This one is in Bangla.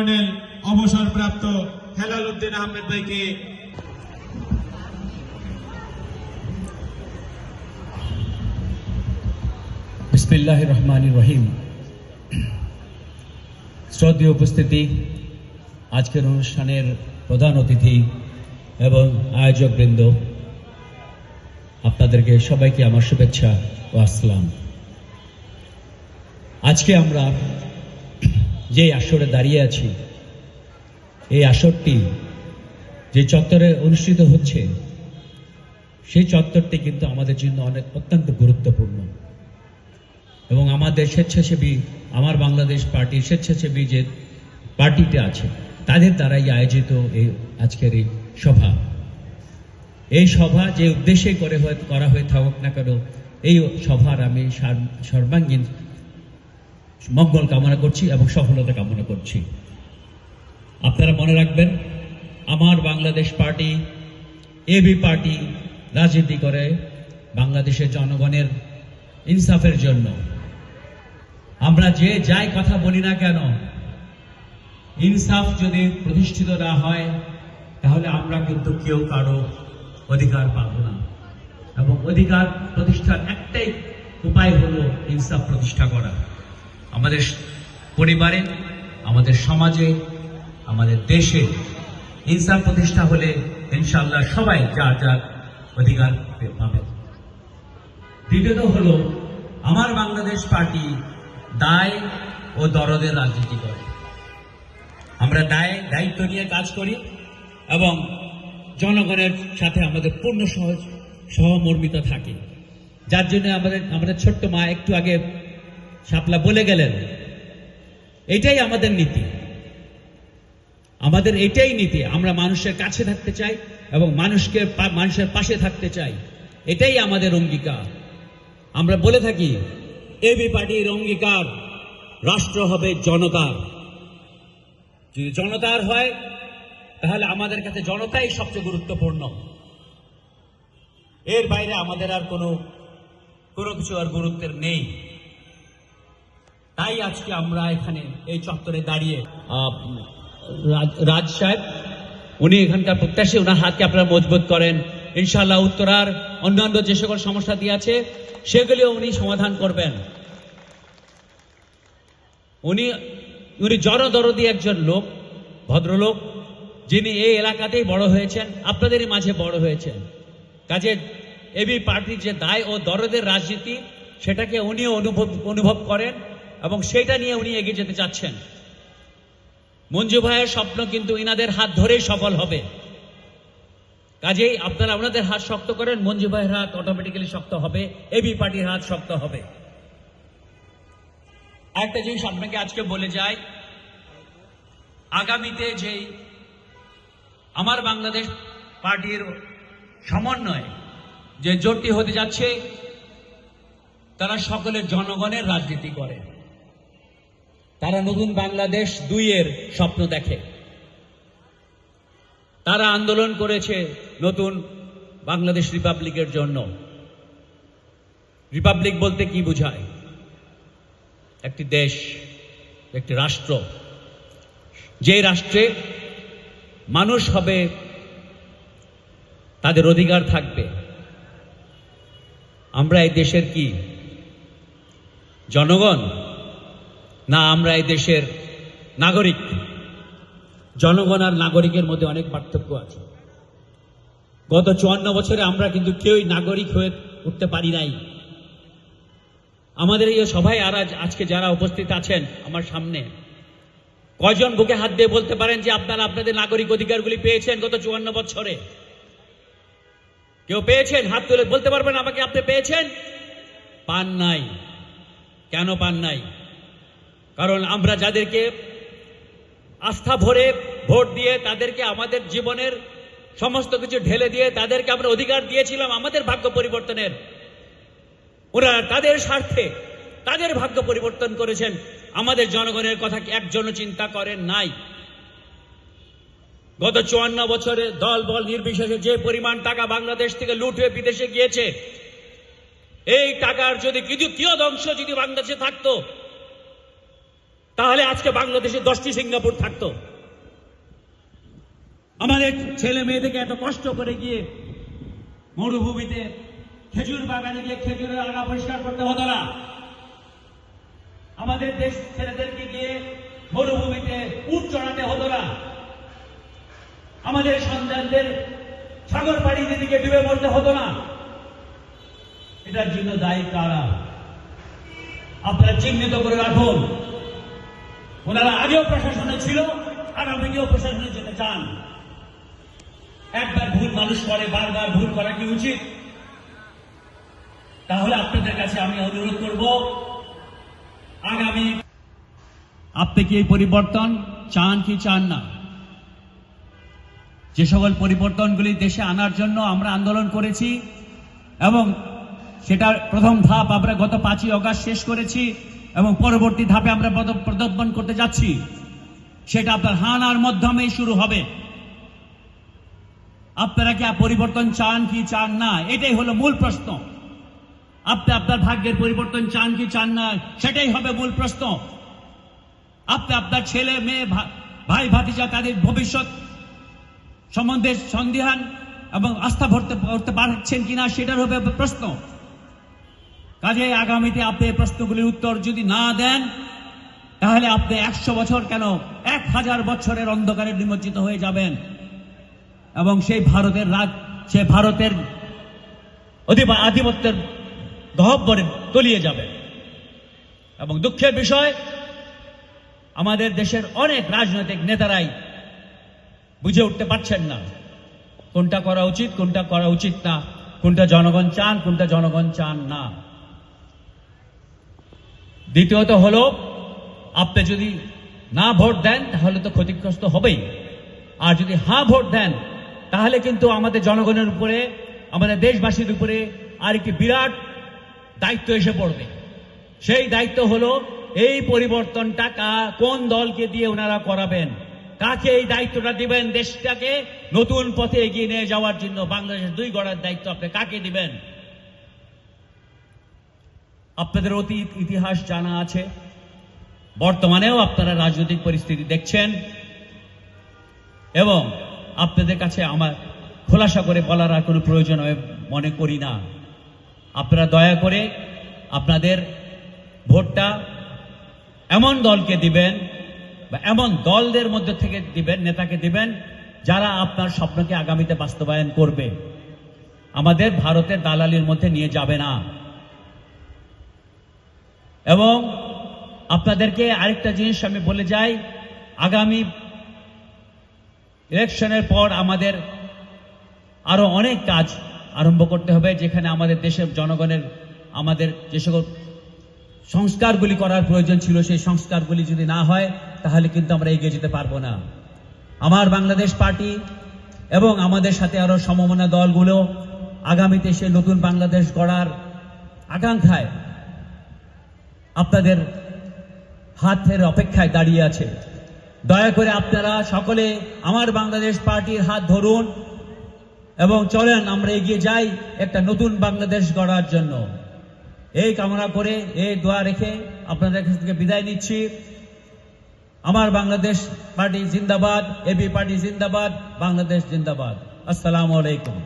কর্নেল অবসরপ্রাপ্ত হেলাল উদ্দিন আহমেদ ভাইকে বিসমিল্লাহ রহমান রহিম। শ্রদ্ধীয় উপস্থিতি, আজকের অনুষ্ঠানের প্রধান অতিথি এবং আয়োজকবৃন্দ, আপনাদেরকে সবাইকে আমার শুভেচ্ছা ও আসসালাম। আজকে আমরা যে আসরে দাঁড়িয়ে আছি, এই আসরটি যে চত্বরে অনুষ্ঠিত হচ্ছে, সেই চত্বরটি কিন্তু আমাদের জন্য অনেক অত্যন্ত গুরুত্বপূর্ণ। এবং আমাদের স্বেচ্ছাসেবী, আমার বাংলাদেশ পার্টি স্বেচ্ছাসেবী যে পার্টিতে আছে, তাদের দ্বারাই আয়োজিত এই আজকের এই সভা। এই সভা যে উদ্দেশ্যে করে করা হয়ে থাকুক না কেন, এই সভার আমি সর্বাঙ্গীন মঙ্গল কামনা করছি এবং সফলতা কামনা করছি। আপনারা মনে রাখবেন, আমার বাংলাদেশ পার্টি এবি পার্টি রাজনীতি করে বাংলাদেশের জনগণের ইনসাফের জন্য। আমরা যে যাই কথা বলি না কেন, ইনসাফ যদি প্রতিষ্ঠিত না হয়, তাহলে আমরা কিন্তু কেউ কারও অধিকার পাব না। এবং অধিকার প্রতিষ্ঠার একটাই উপায় হলো ইনসাফ প্রতিষ্ঠা করা। আমাদের পরিবারে, আমাদের সমাজে, আমাদের দেশে ইনসাফ প্রতিষ্ঠা হলে ইনশাল্লাহ সবাই যার যার অধিকার পাবে। দ্বিতীয়ত হলো, আমার বাংলাদেশ পার্টি দায় ও দরদের রাজনীতি করে। আমরা দায়, দায়িত্ব নিয়ে কাজ করি এবং জনগণের সাথে আমাদের পূর্ণ সহজ সহমর্মিতা থাকে। যার জন্য আমাদের আমাদের ছোট্ট মা একটু আগে শাপলা বলে গেলেন, এটাই আমাদের নীতি। আমাদের এটাই নীতি, আমরা মানুষের কাছে থাকতে চাই এবং মানুষকে মানুষের পাশে থাকতে চাই। এটাই আমাদের অঙ্গীকার। আমরা বলে থাকি, এবি পার্টির অঙ্গীকার, রাষ্ট্র হবে জনতার। যদি জনতার হয়, তাহলে আমাদের কাছে জনতাই সবচেয়ে গুরুত্বপূর্ণ। এর বাইরে আমাদের আর কোনো কোনো কিছু আর গুরুত্বের নেই। তাই আজকে আমরা এখানে এই চত্বরে দাঁড়িয়ে রাজ- সাহেব, উনি এখানকার প্রত্যাশী ওনার হাতকে আপনারা মজবুত করেন। ইনশাআল্লাহ উত্তরার অন্যান্য যে সকল সমস্যা দিয়ে আছে, সেগুলিও উনি সমাধান করবেন। উনি উনি জনদরদি একজন লোক, ভদ্রলোক, যিনি এই এলাকাতেই বড় হয়েছেন, আপনাদেরই মাঝে বড় হয়েছেন। কাজে এবি পার্টির যে দায় ও দরদের রাজনীতি, সেটাকে উনিও অনুভব অনুভব করেন। এবং সেটা নিয়ে উনি এগিয়ে যেতে চাচ্ছেন। মঞ্জু ভাইয়ের স্বপ্ন কিন্তু ইনাদের হাত ধরেই সফল হবে। কাজেই আপনারা আপনাদের হাত শক্ত করেন, মঞ্জু ভাইয়ের হাত অটোমেটিক্যালি শক্ত হবে এবি পার্টির হাত শক্ত হবে। একটা জিনিস আপনাকে আজকে বলে যাই, আগামীতে যেই আমার বাংলাদেশ পার্টির সমন্বয় যে জোটটি হতে যাচ্ছে, তারা সকলের জনগণের রাজনীতি করে। তারা নতুন বাংলাদেশ দুইয়ের স্বপ্ন দেখে। তারা আন্দোলন করেছে নতুন বাংলাদেশ রিপাবলিকের জন্য। রিপাবলিক বলতে কি বোঝায়? একটি দেশ, একটি রাষ্ট্র। যে রাষ্ট্রে মানুষ হবে, তাদের অধিকার থাকবে। আমরা এই দেশের কি? জনগণ? না, আমরা এই দেশের নাগরিক। জনগণ আর নাগরিকের মধ্যে অনেক পার্থক্য আছে। গত চুয়ান্ন বছরে আমরা কিন্তু কেউই নাগরিক হয়ে উঠতে পারি নাই। আমাদের এই সভায় আর আজকে যারা উপস্থিত আছেন আমার সামনে, কয়জন বুকে হাত দিয়ে বলতে পারেন যে আপনারা আপনাদের নাগরিক অধিকারগুলি পেয়েছেন গত চুয়ান্ন বছরে? কেউ পেয়েছেন? হাত তুলে বলতে পারবেন আমাকে আপনি পেয়েছেন? পান নাই। কেন পান নাই? কারণ আমরা যাদেরকে আস্থা ভরে ভোট দিয়ে তাদেরকে আমাদের জীবনের সমস্ত কিছু ঢেলে দিয়ে তাদেরকে আমরা অধিকার দিয়েছিলাম, আমাদের ভাগ্য পরিবর্তনের। ওরা তাদের স্বার্থে তাদের ভাগ্য পরিবর্তন করেছেন। আমাদের জনগণের কথা একজনও চিন্তা করেন নাই? গত চুয়ান্ন বছরে দল বল নির্বিশেষে যে পরিমাণ টাকা বাংলাদেশ থেকে লুট হয়ে বিদেশে গিয়েছে, এই টাকার যদি কিছু কিয়দংশ যদি বাংলাদেশে থাকতো তাহলে আজকে বাংলাদেশে দশটি সিঙ্গাপুর থাকতো। আমাদের ছেলে মেয়েদেরকে এত কষ্ট করে গিয়ে মরুভূমিতে খেজুর বাগানে গিয়ে খেজুরের আগা পরিষ্কার করতে হতো না। আমাদের দেশ ছেলেদেরকে গিয়ে মরুভূমিতে উট চড়াতে হতো না। আমাদের সন্তানদের সাগর পাড়ি দিদিকে ডুবে মরতে হতো না। এটার জন্য দায়ী কারা? আপনারা চিহ্নিত করে রাখুন। ওনারা আগেও প্রশাসনে ছিল আগামীতেও প্রশাসনে যেতে চান। একবার ভুল মানুষ করে, বারবার ভুল করা কি উচিত? তাহলে আপনাদের কাছে আমি অনুরোধ করব, আগামী আপনি কি এই পরিবর্তন চান কি চান না? যে সকল পরিবর্তনগুলি দেশে আনার জন্য আমরা আন্দোলন করেছি এবং সেটার প্রথম ধাপ আমরা গত পাঁচই অগাস্ট শেষ করেছি। এবং পরবর্তী ধাপে আমরা প্রদর্পণ করতে যাচ্ছি। সেটা আপনার হানার মাধ্যমেই শুরু হবে। আপনারা কি পরিবর্তন চান কি চান না? এটাই হলো মূল প্রশ্ন। আপনি আপনার ভাগ্যের পরিবর্তন চান কি চান না, সেটাই হবে মূল প্রশ্ন। আপনি আপনার ছেলে, মেয়ে ভাই, ভাতিজা, তাদের ভবিষ্যৎ সম্বন্ধে সন্দেহান এবং আস্থা ভরতে করতে পারছেন কিনা, সেটার হবে প্রশ্ন। কাজে আগামীতে আপনি প্রশ্নগুলির উত্তর যদি না দেন, তাহলে আপনি একশো বছর কেন এক হাজার বছরের অন্ধকারে নিমজ্জিত হয়ে যাবেন? এবং সেই ভারতের রাজ সে ভারতের আধিপত্যের গহব্বরে তলিয়ে যাবে। এবং দুঃখের বিষয়, আমাদের দেশের অনেক রাজনৈতিক নেতারাই বুঝে উঠতে পারছেন না, কোনটা করা উচিত, কোনটা করা উচিত না, কোনটা জনগণ চান, কোনটা জনগণ চান না। দ্বিতীয়ত হলো, আপনি যদি না ভোট দেন, তাহলে তো ক্ষতিগ্রস্ত হবেই। আর যদি হ্যাঁ ভোট দেন, তাহলে কিন্তু আমাদের জনগণের উপরে, আমাদের দেশবাসীর উপরে আর একটি বিরাট দায়িত্ব এসে পড়বে। সেই দায়িত্ব হলো, এই পরিবর্তনটা কোন দলকে দিয়ে ওনারা করাবেন? কাকে এই দায়িত্বটা দিবেন? দেশটাকে নতুন পথে এগিয়ে নিয়ে যাওয়ার জন্য বাংলাদেশের দুই গড়ার দায়িত্ব আপনি কাকে দিবেন? আপনাদের অতীত ইতিহাস জানা আছে। বর্তমানেও আপনারা রাজনৈতিক পরিস্থিতি দেখছেন এবং আপনাদের কাছে আমার খোলাসা করে বলার আর কোনো প্রয়োজন আমি মনে করি না। আপনারা দয়া করে আপনাদের ভোটটা এমন দলকে দিবেন বা এমন দলদের মধ্যে থেকে দিবেন, নেতাকে দিবেন, যারা আপনার স্বপ্নকে আগামীতে বাস্তবায়ন করবে। আমাদের ভারতের দালালির মধ্যে নিয়ে যাবে না। এবং আপনাদেরকে আরেকটা জিনিস আমি বলে যাই, আগামী ইলেকশনের পর আমাদের আরও অনেক কাজ আরম্ভ করতে হবে, যেখানে আমাদের দেশের জনগণের আমাদের যে সকল সংস্কারগুলি করার প্রয়োজন ছিল, সেই সংস্কারগুলি যদি না হয়, তাহলে কিন্তু আমরা এগিয়ে যেতে পারব না। আমার বাংলাদেশ পার্টি এবং আমাদের সাথে আরও সমমনা দলগুলো আগামীতে সে নতুন বাংলাদেশ গড়ার আকাঙ্ক্ষায় আপনাদের হাতের অপেক্ষায় দাঁড়িয়ে আছে। দয়া করে আপনারা সকলে আমার বাংলাদেশ পার্টির হাত ধরুন এবং চলেন, আমরা এগিয়ে যাই একটা নতুন বাংলাদেশ গড়ার জন্য। এই কামনা করে এই দোয়া রেখে আপনাদের কাছ থেকে বিদায় নিচ্ছি। আমার বাংলাদেশ পার্টি জিন্দাবাদ এবি পার্টি জিন্দাবাদ, বাংলাদেশ জিন্দাবাদ। আসসালামু আলাইকুম।